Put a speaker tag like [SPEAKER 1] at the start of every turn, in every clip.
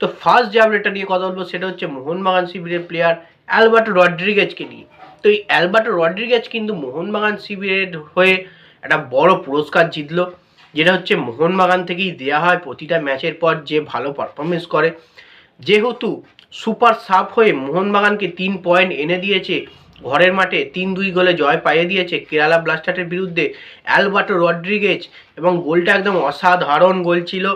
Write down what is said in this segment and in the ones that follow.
[SPEAKER 1] তো ফার্স্ট যে আপডেটটা নিয়ে কথা বলব সেটা হচ্ছে মোহনবাগান শিবিরের প্লেয়ার অ্যালবার্টো রড্রিগেজকে নিয়ে। তো এই অ্যালবার্টো রড্রিগেজ কিন্তু মোহনবাগান শিবিরের হয়ে একটা বড় পুরস্কার জিতলো, যেটা হচ্ছে মোহনবাগান থেকেই দেওয়া হয় প্রতিটা ম্যাচের পর যে ভালো পারফরমেন্স করে। যেহেতু সুপার সাফ হয়ে মোহনবাগানকে তিন পয়েন্ট এনে দিয়েছে, ঘরের মাঠে তিন দুই গোলে জয় পাইয়ে দিয়েছে কেরালা ব্লাস্টারের বিরুদ্ধে অ্যালবার্টো রড্রিগেজ এবং গোলটা একদম অসাধারণ গোল ছিল।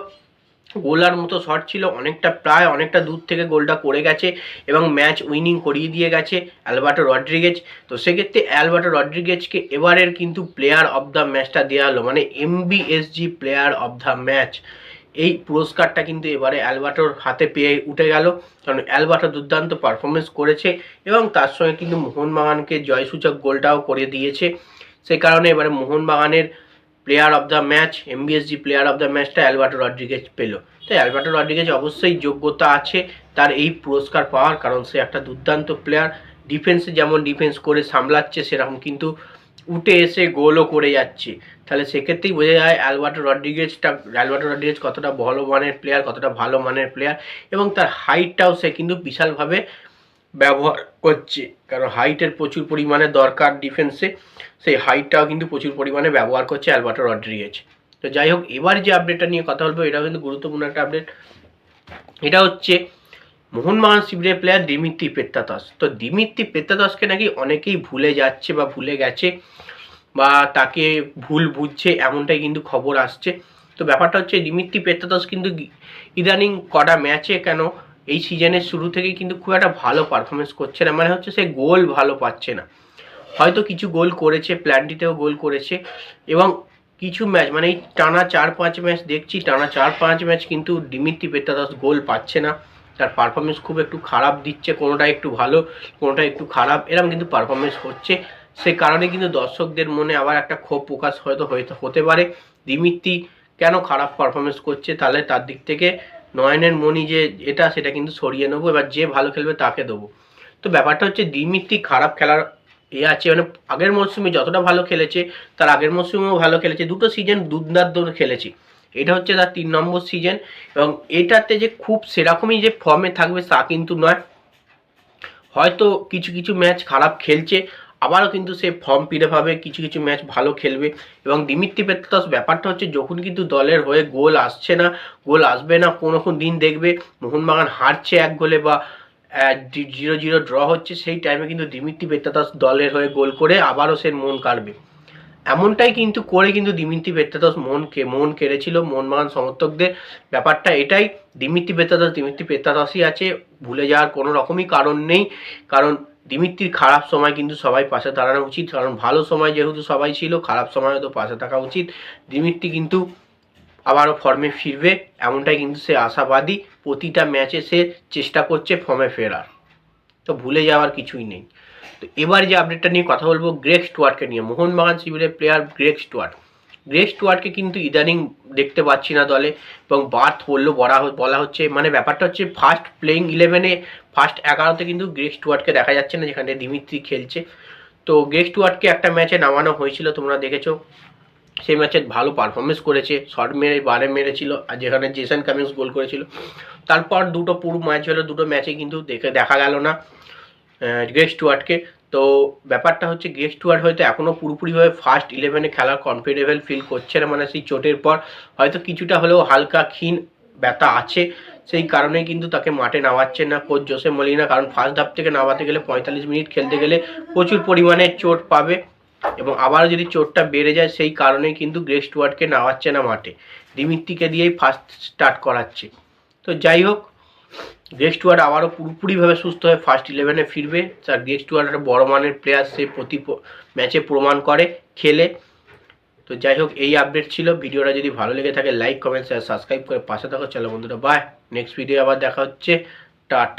[SPEAKER 1] গোলার মতো শট ছিল, অনেকটা প্রায়, অনেকটা দূর থেকে গোলটা করে গেছে এবং ম্যাচ উইনিং করিয়ে দিয়ে গেছে অ্যালবার্টো রড্রিগেজ। তো সেক্ষেত্রে অ্যালবার্টো রড্রিগেজকে এবারের কিন্তু প্লেয়ার অফ দ্য ম্যাচটা দেওয়া হলো মানে MBSG player of the match এই পুরস্কারটা কিন্তু এবারে অ্যালবার্টোর হাতে পেয়ে উঠে গেল, কারণ অ্যালবার্টো দুর্দান্ত পারফরমেন্স করেছে এবং তার সঙ্গে কিন্তু মোহনবাগানকে জয়সূচক গোলটাও করে দিয়েছে। সেই কারণে এবারে মোহনবাগানের player of the match M B S G player of the ম্যাচটা অ্যালবার্টো রড্রিগেজ পেল। তাই অ্যালবার্টো রড্রিগেজ অবশ্যই যোগ্যতা আছে তার এই পুরস্কার পাওয়ার, কারণ সে একটা দুর্দান্ত প্লেয়ার ডিফেন্সে যেমন ডিফেন্স করে সামলাচ্ছে, সেরকম কিন্তু উঠে এসে গোলও করে যাচ্ছে। তাহলে সেক্ষেত্রেই বোঝা যায় অ্যালবার্টো রড্রিগেজটা, অ্যালবার্টো রড্রিগেজ কতটা ভালো মানের প্লেয়ার কতটা ভালো মানের প্লেয়ার এবং তার হাইটটাও সে কিন্তু বিশালভাবে ব্যবহার করছে। কারণ হাইটের প্রচুর পরিমাণে দরকার ডিফেন্সে সেই হাইটটাও কিন্তু প্রচুর পরিমাণে ব্যবহার করছে অ্যালবার্টো রড্রিগেজ। তো যাই হোক, এবার যে আপডেটটা নিয়ে কথা বলব, এটাও কিন্তু গুরুত্বপূর্ণ একটা আপডেট এটা হচ্ছে মোহনবাগান শিবিরের প্লেয়ার দিমিত্রি পেত্তাতস তো দিমিত্রি পেত্তাতসকে নাকি অনেকেই ভুলে যাচ্ছে বা ভুলে গেছে বা তাকে ভুল বুঝছে, এমনটাই কিন্তু খবর আসছে। তো ব্যাপারটা হচ্ছে দিমিত্রি পেত্তাতস কিন্তু ইদানিং কটা ম্যাচে কেন এই সিজনের শুরু থেকেই কিন্তু খুব একটা ভালো পারফরমেন্স করছে না। মানে হচ্ছে সে গোল ভালো পাচ্ছে না। হয়তো কিছু গোল করেছে প্ল্যানটিতেও গোল করেছে এবং কিছু ম্যাচ মানে এই টানা চার পাঁচ ম্যাচ দেখছি, টানা চার পাঁচ ম্যাচ কিন্তু দিমিত্রি পেত্তাদাস গোল পাচ্ছে না। তার পারফরমেন্স খুব একটু খারাপ দিচ্ছে কোনোটা একটু ভালো কোনোটা একটু খারাপ এরকম কিন্তু পারফরমেন্স হচ্ছে। সে কারণে কিন্তু দর্শকদের মনে আবার একটা ক্ষোভ প্রকাশ হয়তো হতে পারে। দিমিত্রি কেন খারাপ পারফরমেন্স করছে? তাহলে তার দিক থেকে নয়নের মনি যে এটা, সেটা কিন্তু সরিয়ে নেব, এবার যে ভালো খেলবে তাকে দেবো। তো ব্যাপারটা হচ্ছে দিমিত্রি খারাপ খেলার এ আছে মানে আগের মরশুমে যতটা ভালো খেলেছে, তার আগের মরশুমেও ভালো খেলেছে। দুটো সিজন দুর্দান্ত খেলেছে। এটা হচ্ছে তার তিন নম্বর সিজন এবং এটাতে যে খুব সেরকমই যে ফর্মে থাকবে তা কিন্তু নয়। হয়তো কিছু কিছু ম্যাচ খারাপ খেলছে আবারও কিন্তু সে ফর্ম ফিরে পাবে, কিছু কিছু ম্যাচ ভালো খেলবে। এবং দিমিত্রি পেত্তাস ব্যাপারটা হচ্ছে যখন কিন্তু দলের হয়ে গোল আসছে না, গোল আসবে না, কোনো কোনো দিন দেখবে মোহনবাগান হারছে এক গোলে বা জিরো জিরো ড্র হচ্ছে, সেই টাইমে কিন্তু দিমিত্রি পেত্তাতাস দলের হয়ে গোল করে আবারও সে মন কাড়বে। এমনটাই কিন্তু করে কিন্তু দিমিত্রি পেত্তাতাস মন কে, মন কেড়েছিল মোহনবাগান সমর্থকদের। ব্যাপারটা এটাই, দিমিত্রি পেত্তাতাস দিমিত্রি পেত্তাতাসই আছে, ভুলে যাওয়ার কোনো রকমই কারণ নেই। কারণ দিমিত্রির খারাপ সময় কিন্তু সবাই পাশে দাঁড়ানো উচিত, কারণ ভালো সময় যেহেতু সবাই ছিল, খারাপ সময় তো পাশে থাকা উচিত। দিমিত্রি কিন্তু আবারও ফর্মে ফিরবে, এমনটাই কিন্তু সে আশাবাদী। প্রতিটা ম্যাচে সে চেষ্টা করছে ফর্মে ফেরার। তো ভুলে যাওয়ার কিছুই নেই। তো এবার যে আপডেটটা নিয়ে কথা বলব গ্রেক স্টুয়ার্টকে নিয়ে। মোহনবাগান শিবিরের প্লেয়ার গ্রেক স্টুয়ার্ট গ্রেক স্টুয়ার্টকে কিন্তু ইদানিং দেখতে পাচ্ছি না দলে, এবং বার্থ বলল, বলা বলা হচ্ছে মানে ব্যাপারটা হচ্ছে ফার্স্ট প্লেইং ইলেভেনে ফার্স্ট এগারোতে কিন্তু গ্রেক স্টুয়ার্টকে দেখা যাচ্ছে না, যেখানে দিমিত্রি খেলছে। তো গ্রেক স্টুয়ার্টকে একটা ম্যাচে নামানো হয়েছিল, তোমরা দেখেছ। সেই ম্যাচে ভালো পারফরমেন্স করেছে শট মেরে বারে মেরেছিল, আর যেখানে জেসন কামিংস গোল করেছিল। তারপর দুটো পুরো ম্যাচ হলো, দুটো ম্যাচে কিন্তু দেখে, দেখা গেল না গ্রেক স্টুয়ার্টকে তো ব্যাপারটা হচ্ছে গ্রেক স্টুয়ার্ট হয়তো এখনও পুরোপুরিভাবে ফার্স্ট ইলেভেনে খেলার কমফোর্টেবল ফিল করছে না মানে সেই চোটের পর হয়তো কিছুটা হলেও হালকা ক্ষীণ ব্যথা আছে, সেই কারণে কিন্তু তাকে মাঠে নামাচ্ছে না কোচ জোসে মলিনা, কারণ ফার্স্ট হাফ থেকে নামাতে গেলে পঁয়তাল্লিশ মিনিট খেলতে গেলে প্রচুর পরিমাণে চোট পাবে এবং আবারও যদি চোটটা বেড়ে যায়, সেই কারণেই কিন্তু গ্রেক স্টুয়ার্টকে নামাচ্ছে না মাঠে। দিমিত্রিকে দিয়েই ফার্স্ট স্টার্ট করাচ্ছে। তো যাই হোক গ্রেক স্টুয়ার্ট আবারও পুরোপুরিভাবে সুস্থ হয়ে ফার্স্ট ইলেভেনে ফিরবে। তার গ্রেক স্টুয়ার্ট একটা বড় মানের প্লেয়ার সে প্রতি ম্যাচে প্রমাণ করে, খেলে। তো যাই হোক, এই আপডেট ছিল। ভিডিওটা যদি ভালো লেগে থাকে লাইক কমেন্ট শেয়ার সাবস্ক্রাইব করে পাশে থাকো। চলো বন্ধুরা বাই নেক্সট ভিডিও আবার দেখা হচ্ছে। টাটা।